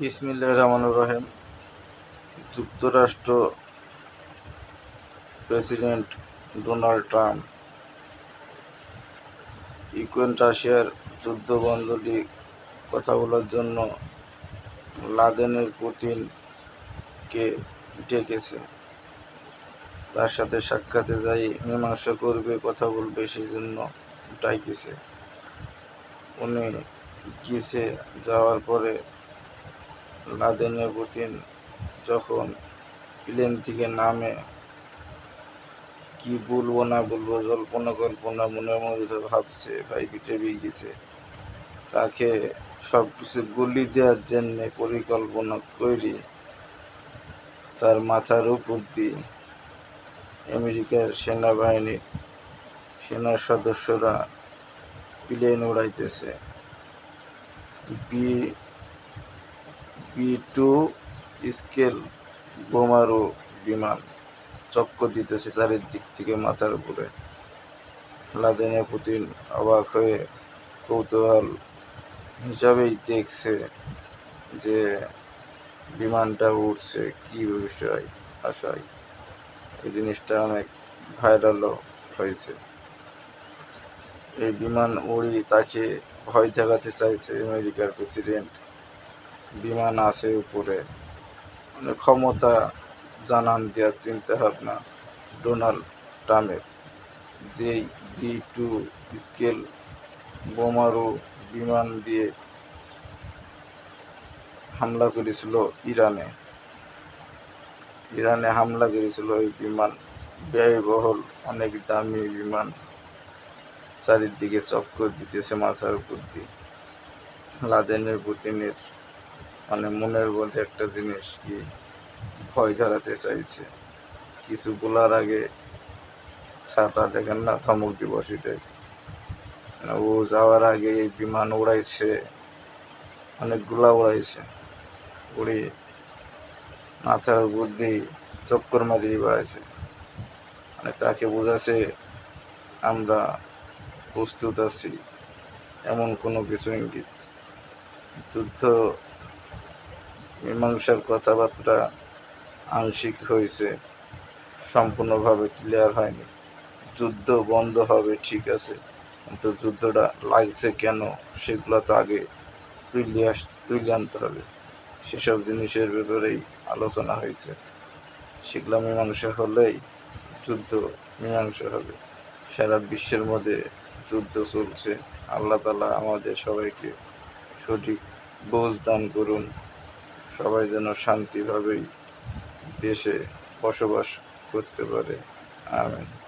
বিসমিল্লাহ রহমানুর রহিম। যুক্তরাষ্ট্র প্রেসিডেন্ট ডোনাল্ড ট্রাম্প। ইউক্রেন রাশিয়ার যুদ্ধ বন্ধটি কথা বলার জন্য লাদেনের পুতিনকে ডেকেছে। তার সাথে সাক্ষাতে যাই মীমাংসা করবে কথা বলবে সেই জন্য ডাইকেছে উনি গিয়েছে যাওয়ার পরে লাদেনের পুতিন যখন প্লেন থেকে নামে, কি বলব না বলব, জল্পনা কল্পনা মনের মধ্যে ভাবছে, ভাই পিঠে গেছে। তাকে সব কিছু গুলি দেওয়ার জন্য পরিকল্পনা করি, তার মাথার উপর দিয়ে আমেরিকার সেনাবাহিনীর সেনার সদস্যরা প্লেন উড়াইতেছে। বি বি টু স্কেল বোমারু বিমান চক্কর দিতেছে চারিদিক থেকে মাথার উপরে। লাদেনে পুতিন অবাক হয়ে কৌতূহল হিসাবেই দেখছে যে বিমানটা উঠছে কি বিষয়, আশায়। এই জিনিসটা অনেক ভাইরালও হয়েছে। এই বিমান উড়ি তাকে ভয় দেখাতে চাইছে আমেরিকার প্রেসিডেন্ট বিমান আছে উপরে। মানে ক্ষমতা জানান দেওয়ার চিন্তা ভাবনা ডোনাল্ড ট্রাম্পের। যেই বি টু স্কেল বোমারু বিমান দিয়ে হামলা করেছিল ইরানে। ইরানে হামলা করেছিল ওই বিমান। ব্যয়বহুল, অনেক দামি বিমান। চারিদিকে চক্কর দিতেছে মাথার উপর দিয়ে। লাদেনের পুতিনের মানে মনের মধ্যে একটা জিনিস কি, ভয় ধরাতে চাইছে। কিছু বলার আগে ছাতা দেখেন না ধমক দিবসীতে। ও যাওয়ার আগে এই বিমান উড়াইছে, অনেকগুলা উড়াইছে। উড়ে মাথার বুদ্ধি চক্কর মারিয়ে বেড়াইছে। মানে তাকে বোঝাছে, আমরা প্রস্তুত আছি, এমন কোনো কিছু ইঙ্গিত। যুদ্ধ মীমাংসার কথাবার্তা আংশিক হয়েছে, সম্পূর্ণভাবে ক্লিয়ার হয়নি। যুদ্ধ বন্ধ হবে, ঠিক আছে, কিন্তু যুদ্ধটা লাগছে কেন সেগুলো তো আগে তুলে আস, তুলে আনতে হবে। সেসব জিনিসের ব্যাপারেই আলোচনা হয়েছে। সেগুলো মীমাংসা হলেই যুদ্ধ মীমাংসা হবে। সারা বিশ্বের মধ্যে যুদ্ধ চলছে। আল্লাহ তালা আমাদের সবাইকে সঠিক বোঝ দান করুন। সবাই যেন শান্তিভাবেই দেশে বসবাস করতে পারে। আমিন।